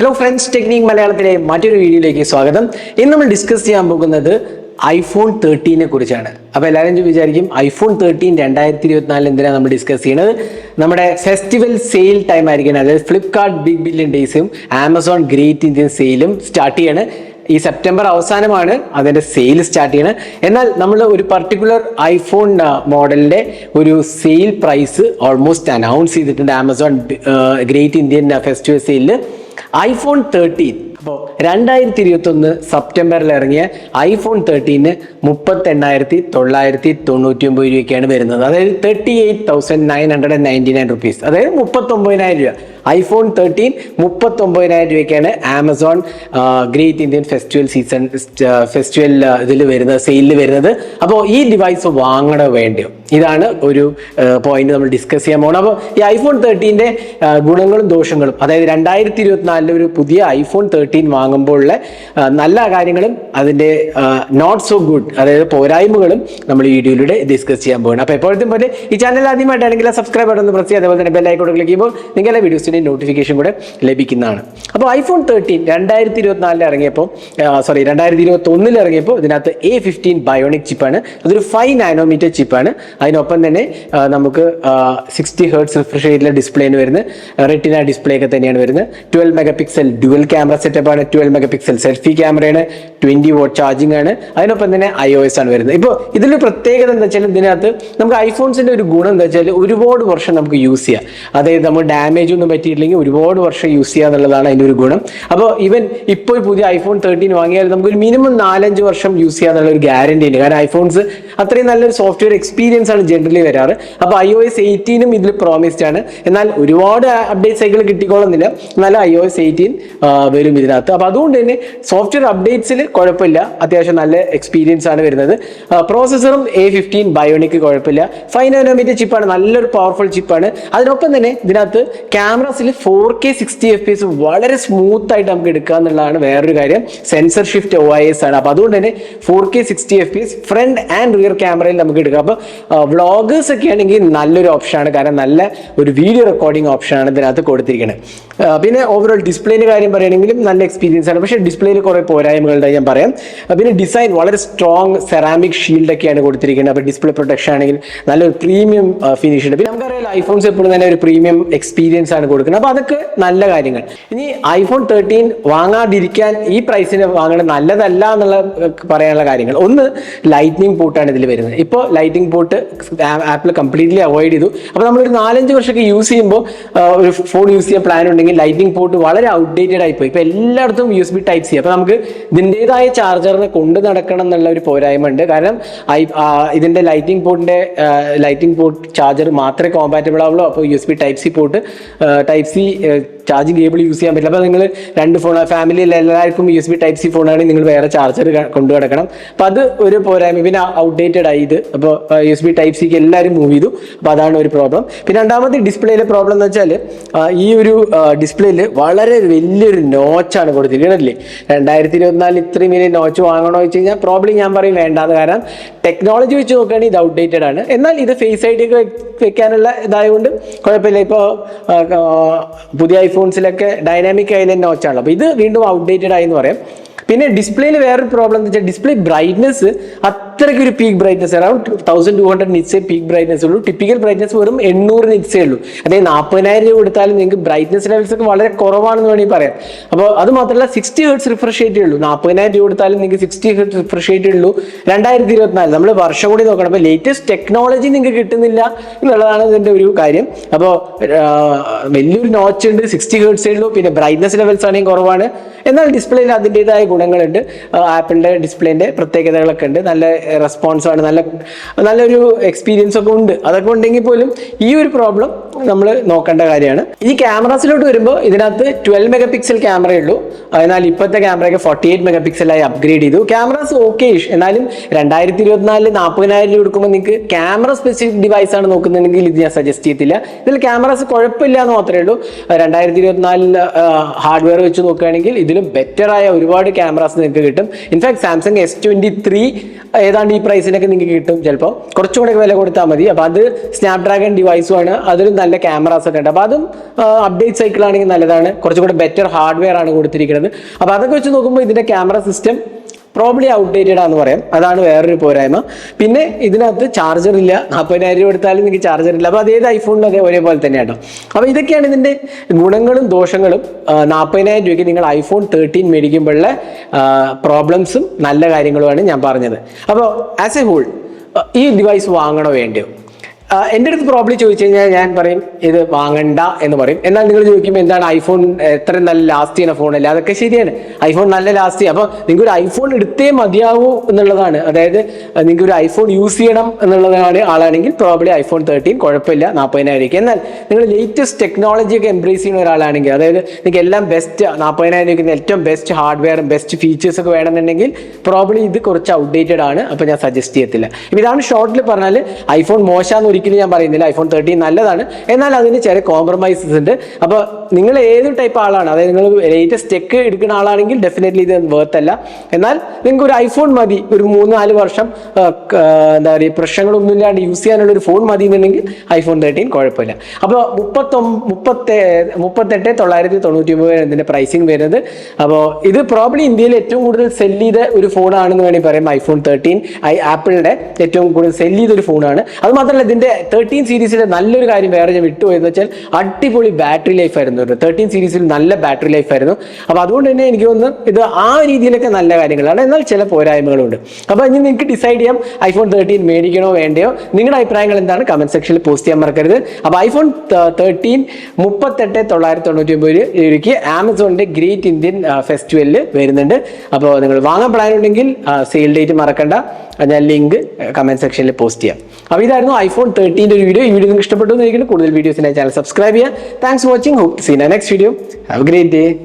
Hello friends technique മലയാളത്തിലെ മറ്റൊരു വീഡിയോയിലേക്ക് സ്വാഗതം. ഇന്ന് നമ്മൾ ഡിസ്കസ് ചെയ്യാൻ പോകുന്നത് ഐഫോൺ തേർട്ടീനെ കുറിച്ചാണ്. അപ്പോൾ എല്ലാവരും വിചാരിക്കും? ഐഫോൺ തേർട്ടീൻ രണ്ടായിരത്തി ഇരുപത്തിനാലിൽ എന്തിനാണ് നമ്മൾ ഡിസ്കസ് ചെയ്യുന്നത് നമ്മുടെ ഫെസ്റ്റിവൽ സെയിൽ ടൈം ആയിരിക്കണം അതായത് ഫ്ലിപ്കാർട്ട് ബിഗ് ബില്യൺ ഡേയ്സും ആമസോൺ ഗ്രേറ്റ് ഇന്ത്യൻ സെയിലും സ്റ്റാർട്ട് ചെയ്യാണ്. ഈ സെപ്റ്റംബർ അവസാനമാണ് അതിന്റെ സെയിൽ സ്റ്റാർട്ട് ചെയ്യണത്. എന്നാൽ നമ്മൾ ഒരു പർട്ടിക്കുലർ ഐഫോൺ മോഡലിന്റെ ഒരു സെയിൽ പ്രൈസ് ഓൾമോസ്റ്റ് അനൗൺസ് ചെയ്തിട്ടുണ്ട് ആമസോൺ ഗ്രേറ്റ് ഇന്ത്യൻ ഫെസ്റ്റിവൽ സെയിലിൽ ഐഫോൺ തേർട്ടീൻ. അപ്പോൾ രണ്ടായിരത്തി ഇരുപത്തൊന്ന് സെപ്റ്റംബറിൽ ഇറങ്ങിയ ഐഫോൺ തേർട്ടീന് മുപ്പത്തി എണ്ണായിരത്തി തൊള്ളായിരത്തി തൊണ്ണൂറ്റി ഒമ്പത് രൂപയ്ക്കാണ് വരുന്നത്. അതായത് thirty eight thousand nine hundred and ninety nine rupees അതായത് മുപ്പത്തൊമ്പതിനായിരം രൂപ. ഐഫോൺ തേർട്ടീൻ മുപ്പത്തൊമ്പതിനായിരം രൂപയ്ക്കാണ് Amazon great Indian festival season festival ഇതിൽ വരുന്നത് സെയിലിൽ വരുന്നത്. അപ്പോൾ ഈ ഡിവൈസ് വാങ്ങണ വേണ്ടിയോ? ഇതാണ് ഒരു പോയിന്റ് നമ്മൾ ഡിസ്കസ് ചെയ്യാൻ പോകണം അപ്പോൾ ഈ ഐഫോൺ തേർട്ടീന്റെ ഗുണങ്ങളും ദോഷങ്ങളും അതായത് രണ്ടായിരത്തി ഇരുപത്തിനാലിലെ ഒരു പുതിയ ഐഫോൺ തേർട്ടീൻ വാങ്ങുമ്പോഴുള്ള നല്ല കാര്യങ്ങളും അതിന്റെ നോട്ട് സോ ഗുഡ് അതായത് പോരായ്മകളും നമ്മൾ ഈ വീഡിയോയിലൂടെ ഡിസ്കസ് ചെയ്യാൻ പോകണം അപ്പോൾ എപ്പോഴത്തെ പോലെ ഈ ചാനൽ ആദ്യമായിട്ടാണെങ്കിൽ സബ്സ്ക്രൈബ് ബട്ടൺ പ്രസ് ചെയ്യുക. അതുപോലെ തന്നെ ബെല്ലൈക്കോട്ട് ക്ലിക്ക് ചെയ്യുമ്പോൾ നിങ്ങളുടെ വീഡിയോസിന്റെ നോട്ടിഫിക്കേഷൻ കൂടെ ലഭിക്കുന്നതാണ്. അപ്പോൾ ഐഫോൺ തേർട്ടീൻ രണ്ടായിരത്തി ഇരുപത്തിനാലിൽ ഇറങ്ങിയപ്പോൾ സോറി രണ്ടായിരത്തി ഇരുപത്തി ഒന്നിൽ ഇറങ്ങിയപ്പോൾ ഇതിനകത്ത് എ ഫിഫ്റ്റീൻ ബയോണിക് ചിപ്പാണ് അതൊരു ഫൈവ് നാനോമീറ്റർ ചിപ്പാണ് അതിനൊപ്പം തന്നെ നമുക്ക് സിക്സ്റ്റി ഹേർട്സ് റിഫ്രഷ് റേറ്റിലെ ഡിസ്പ്ലേന് വരുന്നത് റെറ്റിന ഡിസ്പ്ലേ ഒക്കെ തന്നെയാണ് വരുന്നത്. Twelve mega pixel dual camera setup ആണ്. ട്വൽവ് മെഗാ പിക്സൽ സെൽഫി ക്യാമറയാണ് ട്വന്റി വോട്ട് ചാർജിങ് ആണ്. അതിനൊപ്പം തന്നെ ഐ ഒ എസ് ആണ് വരുന്നത്. ഇപ്പോൾ ഇതിന്റെ പ്രത്യേകത എന്താ വെച്ചാൽ ഇതിനകത്ത് നമുക്ക് ഐഫോൺസിന്റെ ഒരു ഗുണം എന്താ വെച്ചാൽ ഒരുപാട് വർഷം നമുക്ക് യൂസ് ചെയ്യാം. അതായത് നമ്മൾ ഡാമേജ് ഒന്നും പറ്റിയിട്ടില്ലെങ്കിൽ ഒരുപാട് വർഷം യൂസ് ചെയ്യുക എന്നുള്ളതാണ് അതിന്റെ ഒരു ഗുണം. അപ്പോൾ ഈവൻ ഇപ്പോൾ പുതിയ ഐഫോൺ തേർട്ടീൻ വാങ്ങിയാൽ നമുക്ക് ഒരു മിനിമം നാലഞ്ച് വർഷം യൂസ് ചെയ്യാന്നുള്ള ഒരു ഗ്യാരണ്ടി ഉണ്ട്. കാരണം ഐഫോൺസ് അത്രയും നല്ലൊരു സോഫ്റ്റ്വെയർ എക്സ്പീരിയൻസ് ആണ് ജനറലി വരാറ്. അപ്പോൾ ഐ ഒ എസ് എയ്റ്റീനും ഇതിൽ പ്രോമിസ്ഡ് ആണ്. എന്നാൽ ഒരുപാട് അപ്ഡേറ്റ് സൈക്കിൾ കിട്ടിക്കോളുന്നില്ല. എന്നാലും ഐ ഒ എസ് എയ്റ്റീൻ വരും ഇതിനകത്ത്. അപ്പോൾ അതുകൊണ്ട് തന്നെ സോഫ്റ്റ്വെയർ അപ്ഡേറ്റ്സിൽ കുഴപ്പമില്ല. അത്യാവശ്യം നല്ല എക്സ്പീരിയൻസ് ആണ് വരുന്നത്. പ്രോസസ്സറും എ ഫിഫ്റ്റീൻ ബയോണിക് കുഴപ്പമില്ല. ഫൈവ് ചിപ്പാണ് നല്ലൊരു പവർഫുൾ ചിപ്പാണ് അതിനൊപ്പം തന്നെ ഇതിനകത്ത് ക്യാമറസിൽ four K sixty F P S വളരെ സ്മൂത്ത് ആയിട്ട് നമുക്ക് എടുക്കുക എന്നുള്ളതാണ് വേറൊരു കാര്യം. Sensor shift O I S ആണ്. അപ്പോൾ അതുകൊണ്ട് തന്നെ four K sixty F P S front and rear ക്യാമറയിൽ നമുക്ക് എടുക്കാം. അപ്പോൾ വ്ളോഗേഴ്സ് ഒക്കെ ആണെങ്കിൽ നല്ലൊരു ഓപ്ഷനാണ് കാരണം നല്ല ഒരു വീഡിയോ റെക്കോർഡിംഗ് ഓപ്ഷനാണ് ഇതിനകത്ത് കൊടുത്തിരിക്കുന്നത് പിന്നെ ഓവറോൾ ഡിസ്പ്ലേന്റെ കാര്യം പറയുകയാണെങ്കിലും നല്ല എക്സ്പീരിയൻസ് ആണ്. പക്ഷേ ഡിസ്പ്ലേയിൽ കുറേ പോരായ്മകളുടെ ഞാൻ പറയാം. പിന്നെ ഡിസൈൻ വളരെ സ്ട്രോങ് സെറാമിക് ഷീൽഡ് ഒക്കെയാണ് കൊടുത്തിരിക്കുന്നത് അപ്പോൾ ഡിസ്പ്ലേ പ്രൊട്ടക്ഷൻ ആണെങ്കിൽ നല്ലൊരു പ്രീമിയം ഫിനിഷ് ഉണ്ട്. പിന്നെ നമുക്കറിയാം ഐഫോൺസ് എപ്പോഴും തന്നെ ഒരു പ്രീമിയം എക്സ്പീരിയൻസ് ആണ് കൊടുക്കുന്നത് അപ്പോൾ അതൊക്കെ നല്ല കാര്യങ്ങൾ. ഇനി ഐഫോൺ തേർട്ടീൻ വാങ്ങാതിരിക്കാൻ ഈ പ്രൈസിന് വാങ്ങുന്നത് നല്ലതല്ല എന്നുള്ള പറയാനുള്ള കാര്യങ്ങൾ. ഒന്ന് ലൈറ്റ്നിങ് പോർട്ടാണ് ഇതിൽ വരുന്നത്. ഇപ്പോൾ lightning port Apple completely avoid ചെയ്തു. അപ്പോൾ നമ്മളൊരു നാലഞ്ച് വർഷമൊക്കെ യൂസ് ചെയ്യുമ്പോൾ ഒരു ഫോൺ യൂസ് ചെയ്യാൻ പ്ലാൻ ഉണ്ടെങ്കിൽ ലൈറ്റിംഗ് പോർട്ട് വളരെ ഔട്ട്ഡേറ്റഡ് ആയിപ്പോയി ഇപ്പോൾ എല്ലായിടത്തും U S B type C അപ്പോൾ നമുക്ക് ഇതിന്റെതായ ചാർജറിനെ കൊണ്ട് നടക്കണം എന്നുള്ള ഒരു പോരായ്മ ഉണ്ട്. കാരണം ഐ ഇതിന്റെ ലൈറ്റിംഗ് പോർട്ടിന്റെ ലൈറ്റിംഗ് പോർട്ട് ചാർജർ മാത്രമേ കോമ്പാറ്റബിൾ ആവുള്ളൂ. അപ്പോൾ U S B type C port type C charging cable use ചെയ്യാൻ പറ്റില്ല. അപ്പോൾ നിങ്ങൾ രണ്ട് ഫോൺ ഫാമിലിയിൽ എല്ലാവർക്കും U S B type C ഫോണാണെങ്കിൽ നിങ്ങൾ വേറെ ചാർജർ കൊണ്ടു കിടക്കണം അപ്പോൾ അത് ഒരു പോരായ്മ. പിന്നെ ഔട്ട്ഡേറ്റഡ് ആയി ഇത്. അപ്പോൾ യു എസ് ബി ടൈപ്പ് സിക്ക് എല്ലാവരും മൂവ് ചെയ്തു. അപ്പോൾ അതാണ് ഒരു പ്രോബ്ലം പിന്നെ രണ്ടാമത്തെ ഡിസ്പ്ലേയിലെ പ്രോബ്ലം എന്ന് വെച്ചാൽ ഈ ഒരു ഡിസ്പ്ലേയിൽ വളരെ വലിയൊരു നോച്ചാണ് കൊടുത്തിരിക്കുന്നത് അല്ലേ രണ്ടായിരത്തി ഇരുപത്തിനാലിൽ ഇത്രയും വലിയ നോച്ച് വാങ്ങണോ വെച്ച് കഴിഞ്ഞാൽ പ്രോബ്ലം ഞാൻ പറയും വേണ്ടാന്ന്. കാരണം ടെക്നോളജി വെച്ച് നോക്കുകയാണെങ്കിൽ ഇത് ഔട്ട്ഡേറ്റഡ് ആണ്. എന്നാൽ ഇത് ഫേസ് ഐ ഡി ഒക്കെ വെക്കാനുള്ള ഇതായതുകൊണ്ട് കുഴപ്പമില്ല. ഇപ്പോൾ പുതിയ ഐഫോൺസിലൊക്കെ ഡൈനാമിക് ഐലൻഡ് നോച്ചാണല്ലോ അപ്പോൾ ഇത് വീണ്ടും ഔട്ട്ഡേറ്റഡ് ആയി എന്ന് പറയാം. പിന്നെ ഡിസ്പ്ലേയിൽ വേറൊരു പ്രോബ്ലം എന്ന് വെച്ചാൽ ഡിസ്പ്ലേ ബ്രൈറ്റ്നസ് അത്രയ്ക്ക് ഒരു peak brightness around thousand two hundred നിറ്റ്സേ peak brightness ഉള്ളൂ. ടിപ്പിക്കൽ ബ്രൈറ്റ്നസ് വെറും എണ്ണൂറ് നിറ്റ്സേ ഉള്ളൂ. അതായത് നാൽപ്പതിനായിരം രൂപ കൊടുത്താലും നിങ്ങൾക്ക് ബ്രൈറ്റ്നസ് ലെവൽസ് ഒക്കെ വളരെ കുറവാണെന്ന് വേണമെങ്കിൽ പറയാം. അപ്പോൾ അത് മാത്രമല്ല സിക്സ്റ്റി ഹേർട്സ് റിഫ്രഷ് റേറ്റേ ഉള്ളൂ. നാൽപ്പതിനായിരം രൂപ കൊടുത്താലും നിങ്ങൾക്ക് സിക്സ്റ്റി ഹേർട്സ് റിഫ്രഷ് റേറ്റേ ഉള്ളൂ. രണ്ടായിരത്തി ഇരുപത്തിനാല് നമ്മൾ വർഷം കൂടി നോക്കണം. അപ്പോൾ ലേറ്റസ്റ്റ് ടെക്നോളജി നിങ്ങൾക്ക് കിട്ടുന്നില്ല എന്നുള്ളതാണ് ഇതിന്റെ ഒരു കാര്യം. അപ്പോൾ വലിയൊരു നോച്ച് ഉണ്ട്. സിക്സ്റ്റി ഹേർട്സേ ഉള്ളൂ. പിന്നെ ബ്രൈറ്റ്നസ് ലെവൽസ് ആണെങ്കിൽ കുറവാണ്. എന്നാൽ ഡിസ്പ്ലേയിൽ അതിന്റെതായ ഗുണങ്ങളുണ്ട്. ആപ്പിളിന്റെ ഡിസ്പ്ലേന്റെ പ്രത്യേകതകളൊക്കെ ഉണ്ട്. നല്ല റെസ്പോൺസ് ആണ്. നല്ല നല്ലൊരു എക്സ്പീരിയൻസ് ഒക്കെ ഉണ്ട്. അതൊക്കെ ഉണ്ടെങ്കിൽ പോലും ഈ ഒരു പ്രോബ്ലം നമ്മൾ നോക്കേണ്ട കാര്യമാണ്. ഈ ക്യാമറാസിലോട്ട് വരുമ്പോൾ ഇതിനകത്ത് ട്വൽവ് മെഗാ പിക്സൽ ക്യാമറയേ ഉള്ളൂ. എന്നാൽ ഇപ്പോഴത്തെ ക്യാമറയൊക്കെ ഫോർട്ടി എയ്റ്റ് മെഗാ പിക്സലായി അപ്ഗ്രേഡ് ചെയ്തു. ക്യാമറാസ് ഓക്കെ എന്നാലും രണ്ടായിരത്തി ഇരുപത്തിനാലിൽ നാൽപ്പതിനായിരം രൂപ കൊടുക്കുമ്പോൾ നിങ്ങൾക്ക് ക്യാമറ സ്പെസിഫിക് ഡിവൈസ് ആണ് നോക്കുന്നതെങ്കിൽ ഇത് ഞാൻ സജസ്റ്റ് ചെയ്യത്തില്ല. ഇതിൽ ക്യാമറാസ് കുഴപ്പമില്ല എന്ന് മാത്രമേ ഉള്ളൂ. രണ്ടായിരത്തി ഇരുപത്തിനാലിൽ ഹാർഡ്വെയർ വെച്ച് നോക്കുകയാണെങ്കിൽ ഇതിലും ബെറ്റർ ആയ ഒരുപാട് ക്യാമറാസ് നിങ്ങൾക്ക് കിട്ടും. In fact Samsung S twenty three ഏതാ ഏതാണ്ട് ഈ പ്രൈസിനൊക്കെ നിങ്ങൾക്ക് കിട്ടും ചിലപ്പോൾ കുറച്ചും കൂടെ വില കൊടുത്താൽ മതി. അപ്പോൾ അത് സ്നാപ്ഡ്രാഗൺ ഡിവൈസുമാണ് അതിലും നല്ല ക്യാമറാസ് ഒക്കെ ഉണ്ട്. അപ്പോൾ അതും അപ്ഡേറ്റ് സൈക്കിൾ ആണെങ്കിൽ നല്ലതാണ്. കുറച്ചും കൂടെ ബെറ്റർ ഹാർഡ്വെയർ ആണ് കൊടുത്തിരിക്കുന്നത്. അപ്പോൾ അതൊക്കെ വെച്ച് നോക്കുമ്പോൾ ഇതിന്റെ ക്യാമറ സിസ്റ്റം പ്രോബ്ലി ഔട്ട്ഡേറ്റഡ് ആണെന്ന് പറയാം. അതാണ് വേറൊരു പോരായ്മ. പിന്നെ ഇതിനകത്ത് ചാർജർ ഇല്ല. നാൽപ്പതിനായിരം രൂപ എടുത്താലും നിങ്ങൾക്ക് ചാർജർ ഇല്ല. അപ്പോൾ അതേത് ഐഫോണിലും അതേ ഒരേപോലെ തന്നെ കേട്ടോ അപ്പോൾ ഇതൊക്കെയാണ് ഇതിന്റെ ഗുണങ്ങളും ദോഷങ്ങളും. നാൽപ്പതിനായിരം രൂപയ്ക്ക് നിങ്ങൾ ഐഫോൺ തേർട്ടീൻ മേടിക്കുമ്പോഴുള്ള പ്രോബ്ലംസും നല്ല കാര്യങ്ങളുമാണ് ഞാൻ പറഞ്ഞത്. അപ്പോൾ ആസ് എ ഹോൾ ഈ ഡിവൈസ് വാങ്ങണോ വേണ്ടയോ? എന്റെ അടുത്ത് പ്രോബ്ലം ചോദിച്ചു കഴിഞ്ഞാൽ ഞാൻ പറയും ഇത് വാങ്ങണ്ട എന്ന് പറയും. എന്നാൽ നിങ്ങൾ ചോദിക്കുമ്പോൾ എന്താണ് ഐഫോൺ എത്ര നല്ല ലാസ്റ്റ് ചെയ്യുന്ന ഫോണല്ല അതൊക്കെ ശരിയാണ്. ഐഫോൺ നല്ല ലാസ്റ്റ് ചെയ്യും. അപ്പോൾ നിങ്ങൾക്ക് ഒരു ഐഫോൺ എടുത്തേ മതിയാവൂ എന്നുള്ളതാണ്. അതായത് നിങ്ങൾക്ക് ഒരു ഐഫോൺ യൂസ് ചെയ്യണം എന്നുള്ളതാണ് ആളാണെങ്കിൽ പ്രോബ്ലി ഐഫോൺ തേർട്ടീൻ കുഴപ്പമില്ല നാൽപ്പതിനായിരം എന്നാൽ നിങ്ങൾ ലേറ്റസ്റ്റ് ടെക്നോളജി ഒക്കെ എംബ്രേസ് ചെയ്യുന്ന ഒരാളാണെങ്കിൽ അതായത് നിങ്ങൾക്ക് എല്ലാം ബെസ്റ്റ് നാൽപ്പതിനായിരം രൂപയ്ക്ക് ഏറ്റവും ബെസ്റ്റ് ഹാർഡ്വെയറും ബെസ്റ്റ് ഫീച്ചേഴ്സ് ഒക്കെ വേണമെന്നുണ്ടെങ്കിൽ പ്രോബ്ലി ഇത് കുറച്ച് ഔട്ട്ഡേറ്റഡ് ആണ്. അപ്പോൾ ഞാൻ സജസ്റ്റ് ചെയ്യത്തില്ല. ഇതാണ് ഷോർട്ടിൽ പറഞ്ഞാൽ ഐഫോൺ മോശമെന്ന് ഒരിക്കലും ഞാൻ പറയുന്നില്ല. ഐഫോൺ തേർട്ടീൻ നല്ലതാണ്. എന്നാൽ അതിന് ചെറിയ കോംപ്രമൈസസ് ഉണ്ട്. അപ്പോൾ നിങ്ങൾ ഏത് ടൈപ്പ് ആളാണ് അതായത് നിങ്ങൾ ലേറ്റസ്റ്റ് ടെക്ക് എടുക്കുന്ന ആളാണെങ്കിൽ ഡെഫിനറ്റ്ലി ഇത് വേർത്ത് അല്ല. എന്നാൽ നിങ്ങൾക്ക് ഒരു ഐഫോൺ മതി ഒരു മൂന്ന് നാല് വർഷം എന്താ പറയുക പ്രശ്നങ്ങളൊന്നും ഇല്ലാണ്ട് യൂസ് ചെയ്യാനുള്ള ഒരു ഫോൺ മതി എന്നുണ്ടെങ്കിൽ ഐഫോൺ തേർട്ടീൻ കുഴപ്പമില്ല. അപ്പോൾ മുപ്പത്തൊമ്പ മുപ്പത്തെ മുപ്പത്തെട്ട് തൊള്ളായിരത്തി തൊണ്ണൂറ്റി ഒമ്പത് ഇതിന്റെ പ്രൈസിങ് വരുന്നത്. അപ്പോൾ ഇത് പ്രോബ്ലി ഇന്ത്യയിൽ ഏറ്റവും കൂടുതൽ സെൽ ചെയ്ത ഒരു ഫോണാണെന്ന് വേണമെങ്കിൽ പറയാം. ഐഫോൺ തേർട്ടീൻ ഐ ആപ്പിളിന്റെ ഏറ്റവും കൂടുതൽ സെൽ ചെയ്ത ഒരു ഫോണാണ് അത് മാത്രമല്ല ഇതിന്റെ തേർട്ടീൻ സീരീസിലെ നല്ലൊരു കാര്യം വേറെ ഞാൻ വിട്ടുപോയെന്ന് വെച്ചാൽ അടിപൊളി ബാറ്ററി ലൈഫ് ആയിരുന്നു തേർട്ടീൻ സീരീസിൽ നല്ല ബാറ്ററി ലൈഫ് ആയിരുന്നു. അപ്പോൾ അതുകൊണ്ട് തന്നെ എനിക്ക് തോന്നുന്നു ഇത് ആ രീതിയിലൊക്കെ നല്ല കാര്യങ്ങളാണ്. എന്നാൽ ചില പോരായ്മകളുണ്ട്. അപ്പോൾ ഇനി നിങ്ങൾക്ക് ഡിസൈഡ് ചെയ്യാം ഐഫോൺ തേർട്ടീൻ മേടിക്കണോ വേണ്ടയോ? നിങ്ങളുടെ അഭിപ്രായങ്ങൾ എന്താണ്? കമന്റ് സെക്ഷനിൽ പോസ്റ്റ് ചെയ്യാൻ മറക്കരുത്. അപ്പോൾ ഐഫോൺ തേർട്ടീൻ മുപ്പത്തെട്ട് തൊള്ളായിരത്തി തൊണ്ണൂറ്റി ഒമ്പത് രൂപയ്ക്ക് ആമസോണിന്റെ ഗ്രേറ്റ് ഇന്ത്യൻ ഫെസ്റ്റിവലിൽ വരുന്നുണ്ട്. അപ്പോൾ നിങ്ങൾ വാങ്ങാൻ പ്ലാൻ ഉണ്ടെങ്കിൽ സെയിൽ ഡേറ്റ് മറക്കണ്ട. ഞാൻ ലിങ്ക് കമന്റ് സെക്ഷനിൽ പോസ്റ്റ് ചെയ്യാം. അപ്പോൾ ഇതായിരുന്നു ഐഫോൺ തേർട്ടീന്റെ ഒരു വീഡിയോ ഈ വീഡിയോ നിങ്ങൾക്ക് ഇഷ്ടപ്പെട്ടു എന്ന് കൂടുതൽ വീഡിയോസിനായി ചാനൽ സബ്സ്ക്രൈബ് ചെയ്യുക. Thanks watching hope Seena next video have great day